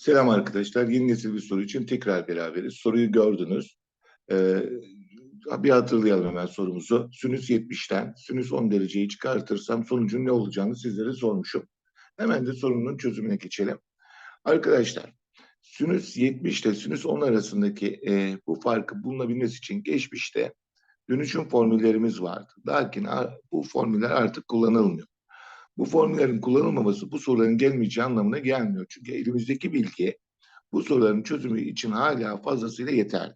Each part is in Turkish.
Selam arkadaşlar. Yeni nesil bir soru için tekrar beraberiz. Soruyu gördünüz. Ee, bir hatırlayalım hemen sorumuzu. Sinüs 70'ten sinüs 10 dereceyi çıkartırsam sonucun ne olacağını sizlere sormuşum. Hemen de sorunun çözümüne geçelim. Arkadaşlar, sinüs 70 ile sinüs 10 arasındaki e, bu farkı bulunabilmesi için geçmişte dönüşüm formüllerimiz vardı. Lakin bu formüller artık kullanılmıyor. Bu formüllerin kullanılmaması bu soruların gelmeyeceği anlamına gelmiyor. Çünkü elimizdeki bilgi bu soruların çözümü için hala fazlasıyla yeterli.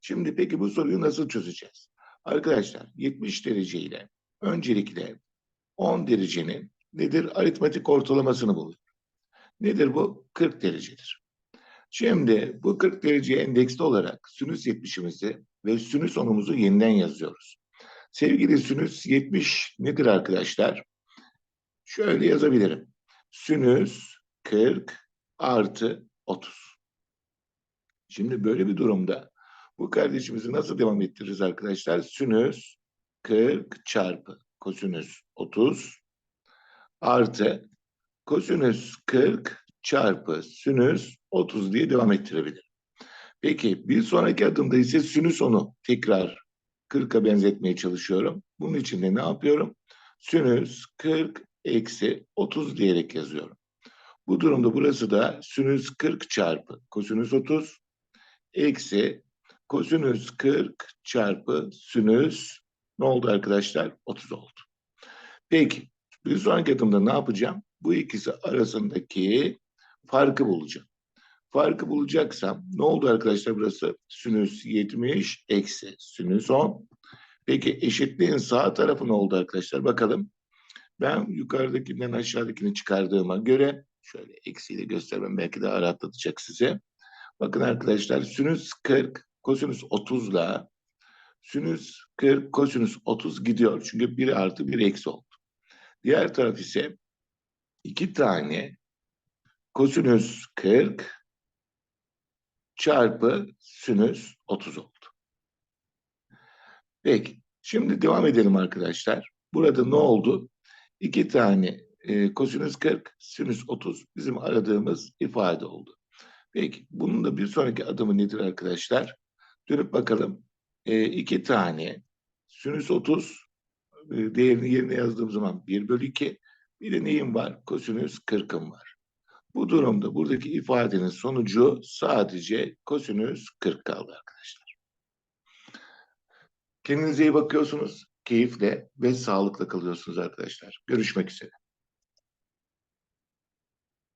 Şimdi peki bu soruyu nasıl çözeceğiz? Arkadaşlar 70 derece ile öncelikle 10 derecenin nedir? Aritmetik ortalamasını buluyor. Nedir bu? 40 derecedir. Şimdi bu 40 dereceye endeksli olarak sinüs 70'imizi ve sinüs 10'umuzu yeniden yazıyoruz. Sevgili sinüs 70 nedir arkadaşlar? Şöyle yazabilirim. Sinüs 40 artı 30. Şimdi böyle bir durumda bu kardeşimizi nasıl devam ettiririz arkadaşlar? Sinüs 40 çarpı kosinüs 30 artı kosinüs 40 çarpı sinüs 30 diye devam ettirebilirim. Peki bir sonraki adımda ise sinüs onu tekrar 40'a benzetmeye çalışıyorum. Bunun için de ne yapıyorum? Sinüs 40 eksi 30 diyerek yazıyorum. Bu durumda burası da sinüs 40 çarpı kosinüs 30 eksi kosinüs 40 çarpı sinüs ne oldu arkadaşlar? 30 oldu. Peki bir sonraki adımda ne yapacağım? Bu ikisi arasındaki farkı bulacağım. Farkı bulacaksam ne oldu arkadaşlar burası? Sinüs 70 eksi sinüs 10. Peki eşitliğin sağ tarafı ne oldu arkadaşlar? Bakalım. Ben yukarıdakinden aşağıdakini çıkardığıma göre şöyle eksiyle göstermem belki daha rahatlatacak size. Bakın arkadaşlar sinüs 40 kosinüs 30 ile sinüs 40 kosinüs 30 gidiyor. Çünkü 1 artı 1 eksi oldu. Diğer taraf ise 2 tane kosinüs 40 çarpı sinüs 30 oldu. Peki. Şimdi devam edelim arkadaşlar. Burada ne oldu? İki tane e, kosinüs 40, sinüs 30 bizim aradığımız ifade oldu. Peki bunun da bir sonraki adımı nedir arkadaşlar? Dönüp bakalım. E, iki tane sinüs 30 e, değerini yerine yazdığım zaman 1 bölü 2. Bir de neyim var? Kosinüs 40'ım var. Bu durumda buradaki ifadenin sonucu sadece kosinüs 40 kaldı arkadaşlar. Kendinize iyi bakıyorsunuz keyifle ve sağlıkla kalıyorsunuz arkadaşlar. Görüşmek üzere.